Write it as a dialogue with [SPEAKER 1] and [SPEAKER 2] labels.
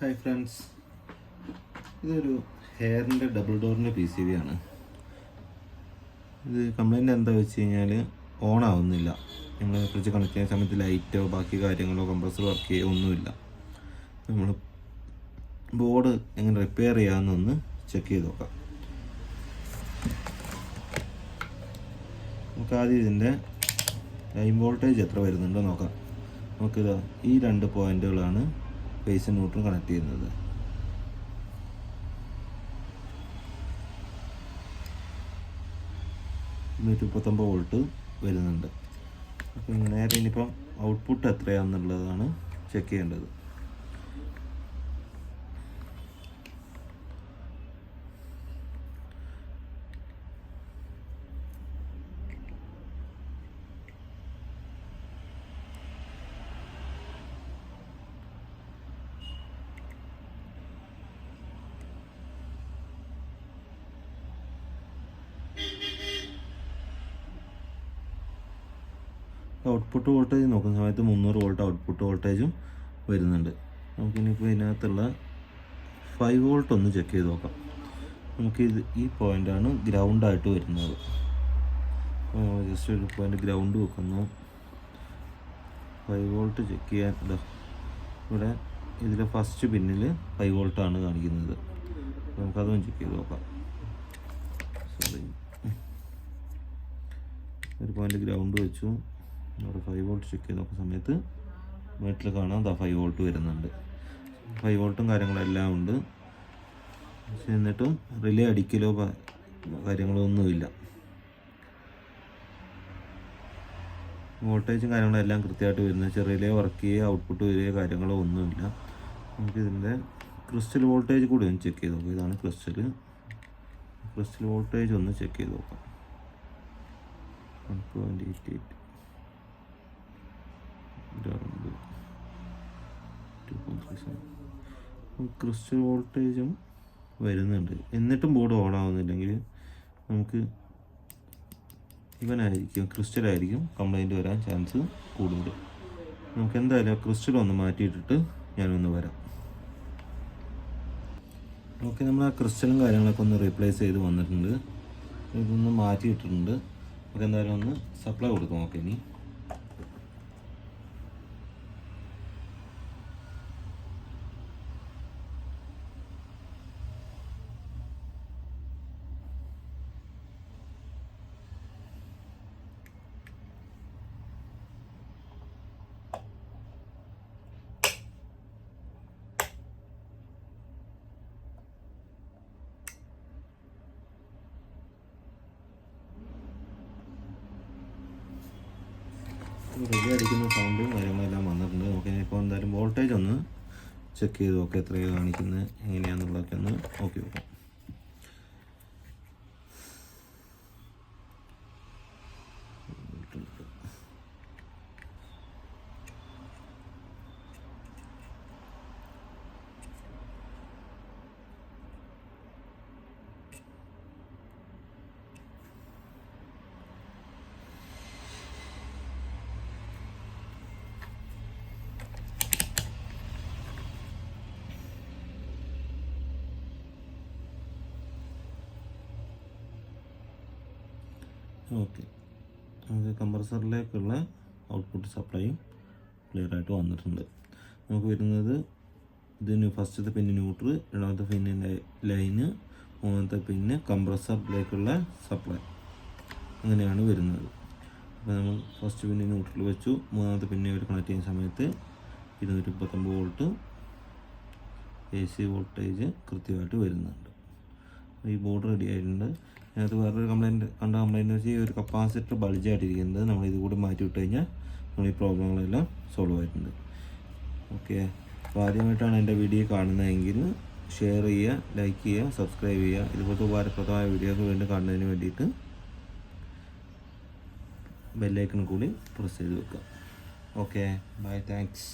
[SPEAKER 1] Hi friends ഇതൊരു ഹെയറിന്റെ double ഡോറിന്റെ പി സി ബി ആണ്. ഇത് കംപ്ലൈന്റ് എന്താ വെച്ച് കഴിഞ്ഞാൽ ഓൺ ആവുന്നില്ല നമ്മൾ ഫ്രിഡ്ജ് കണക്ട് ചെയ്യുന്ന സമയത്ത് ലൈറ്റോ ബാക്കി കാര്യങ്ങളോ കംപ്രസർ വർക്ക് ചെയ്യുകയോ ഒന്നുമില്ല. നമ്മൾ ബോർഡ് എങ്ങനെ റിപ്പയർ ചെയ്യാമെന്നൊന്ന് ചെക്ക് ചെയ്ത് നോക്കാം. നമുക്ക് ആദ്യം ഇതിന്റെ ലൈൻ വോൾട്ടേജ് എത്ര വരുന്നുണ്ടോ നോക്കാം. നമുക്കിത് ഈ രണ്ട് പോയിന്റുകളാണ് ഫേസ് ന്യൂട്രൽ കണക്ട് ചെയ്യുന്നത്. നൂറ്റി മുപ്പത്തൊമ്പത് വോൾട്ട് വരുന്നുണ്ട്. അപ്പം നേരെ ഇനിയിപ്പം ഔട്ട്പുട്ട് എത്രയാണെന്നുള്ളതാണ് ചെക്ക് ചെയ്യേണ്ടത്. ഔട്ട്പുട്ട് വോൾട്ടേജ് നോക്കുന്ന സമയത്ത് മുന്നൂറ് വോൾട്ട് ഔട്ട്പുട്ട് വോൾട്ടേജും വരുന്നുണ്ട്. നമുക്കിനിയിപ്പോൾ ഇതിനകത്തുള്ള ഫൈവ് വോൾട്ട് ഒന്ന് ചെക്ക് ചെയ്ത് നോക്കാം. നമുക്കിത് ഈ പോയിന്റാണ് ഗ്രൗണ്ടായിട്ട് വരുന്നത്. ജസ്റ്റ് ഒരു പോയിന്റ് ഗ്രൗണ്ട് വെക്കുന്നു. ഫൈവ് വോൾട്ട് ചെക്ക് ചെയ്യാൻ ഇവിടെ ഇതിലെ ഫസ്റ്റ് പിന്നിൽ ഫൈവ് വോൾട്ടാണ് കാണിക്കുന്നത്. നമുക്കതൊന്ന് നമുക്കതും ചെക്ക് ചെയ്ത് നോക്കാം. സോറി ഒരു പോയിന്റ് ഗ്രൗണ്ട് വെച്ചു. അവിടെ ഫൈവ് വോൾട്ട് ചെക്ക് ചെയ്ത് നോക്കുന്ന സമയത്ത് വീട്ടിൽ കാണാം അതാ ഫൈവ് വോൾട്ട് വരുന്നുണ്ട്. ഫൈവ് വോൾട്ടും കാര്യങ്ങളും എല്ലാം ഉണ്ട്. പക്ഷെ എന്നിട്ടും റിലേ അടിക്കലോ കാര്യങ്ങളോ ഒന്നുമില്ല. വോൾട്ടേജും കാര്യങ്ങളും എല്ലാം കൃത്യമായിട്ട് വരുന്നത് വെച്ചാൽ റിലേ വർക്ക് ചെയ്യുക ഔട്ട്പുട്ട് വരിക കാര്യങ്ങളോ ഒന്നുമില്ല. നമുക്കിതിന്റെ ക്രിസ്റ്റൽ വോൾട്ടേജ് കൂടി ഒന്ന് ചെക്ക് ചെയ്ത് നോക്കാം. ഇതാണ് ക്രിസ്റ്റൽ ക്രിസ്റ്റൽ വോൾട്ടേജ് ഒന്ന് ചെക്ക് ചെയ്ത് നോക്കാം. വൺ പോയിന്റ് എയ്റ്റ് എയ്റ്റ് രണ്ട് ടു ക്രിസ്റ്റൽ വോൾട്ടേജും വരുന്നുണ്ട്. എന്നിട്ടും ബോർഡ് ഓൺ ആവുന്നില്ലെങ്കിൽ നമുക്ക് ഇവനായിരിക്കും ക്രിസ്റ്റലായിരിക്കും കംപ്ലൈന്റ് വരാൻ ചാൻസ് കൂടുതൽ. നമുക്ക് എന്തായാലും ക്രിസ്റ്റൽ ഒന്ന് മാറ്റിയിട്ടിട്ട് ഞാനൊന്ന് വരാം. ഓക്കെ നമ്മൾ ആ ക്രിസ്റ്റലും കാര്യങ്ങളൊക്കെ ഒന്ന് റീപ്ലേസ് ചെയ്ത് വന്നിട്ടുണ്ട്. ഇതൊന്ന് മാറ്റിയിട്ടിട്ടുണ്ട് നമുക്ക് എന്തായാലും ഒന്ന് സപ്ലൈ കൊടുക്കാം. ഓക്കെ ഇനി റിലേ അടിക്കുന്ന സൗണ്ടും കാര്യങ്ങളെല്ലാം വന്നിട്ടുണ്ട്. നമുക്ക് ഇപ്പോൾ എന്തായാലും വോൾട്ടേജ് ഒന്ന് ചെക്ക് ചെയ്ത് നോക്കാം എത്രയാണ് കാണിക്കുന്നത് എങ്ങനെയാണെന്നുള്ളതൊക്കെ ഒന്ന് നോക്കി നോക്കാം. ഓക്കെ. നമുക്ക് കംപ്രസറിലേക്കുള്ള ഔട്ട്പുട്ട് സപ്ലൈയും ക്ലിയർ ആയിട്ട് വന്നിട്ടുണ്ട്. നമുക്ക് വരുന്നത് ഇതിന് ഫസ്റ്റത്തെ പിന്നെ ന്യൂട്രൽ രണ്ടാമത്തെ പിന്നെ ലൈന് മൂന്നാമത്തെ പിന്നെ കംപ്രസറിലേക്കുള്ള സപ്ലൈ. അങ്ങനെയാണ് വരുന്നത്. അപ്പോൾ നമ്മൾ ഫസ്റ്റ് പിന്നെ ന്യൂട്രൽ വെച്ചു. മൂന്നാമത്തെ പിന്നെ ഒരു കണക്ട് ചെയ്യുന്ന സമയത്ത് ഇരുന്നൂറ്റി മുപ്പത്തൊമ്പത് വോൾട്ട് എ സി വോൾട്ടേജ് കൃത്യമായിട്ട് വരുന്നുണ്ട്. ഈ ബോർഡ് റെഡി ആയിട്ടുണ്ട്. അതിനകത്ത് വേറൊരു കംപ്ലൈന്റ് കണ്ട കംപ്ലൈന്റ് വെച്ചാൽ ഈ ഒരു കപ്പാസിറ്റർ ബൾജായിട്ടിരിക്കുന്നത് നമ്മൾ ഇത് കൂടി മാറ്റി വിട്ട് കഴിഞ്ഞാൽ നമ്മൾ ഈ പ്രോബ്ലങ്ങളെല്ലാം സോൾവ് ആയിട്ടുണ്ട്. ഓക്കെ അപ്പോൾ ആദ്യമായിട്ടാണ് എന്റെ വീഡിയോ കാണുന്നതെങ്കിൽ ഷെയർ ചെയ്യുക ലൈക്ക് ചെയ്യുക സബ്സ്ക്രൈബ് ചെയ്യുക. ഇതുപോലത്തെ ഉപകാരപ്രദമായ വീഡിയോസ് വീണ്ടും കാണുന്നതിന് വേണ്ടിയിട്ട് ബെല്ലൈക്കൺ കൂടി പ്രസ് ചെയ്ത് വെക്കുക. Okay bye thanks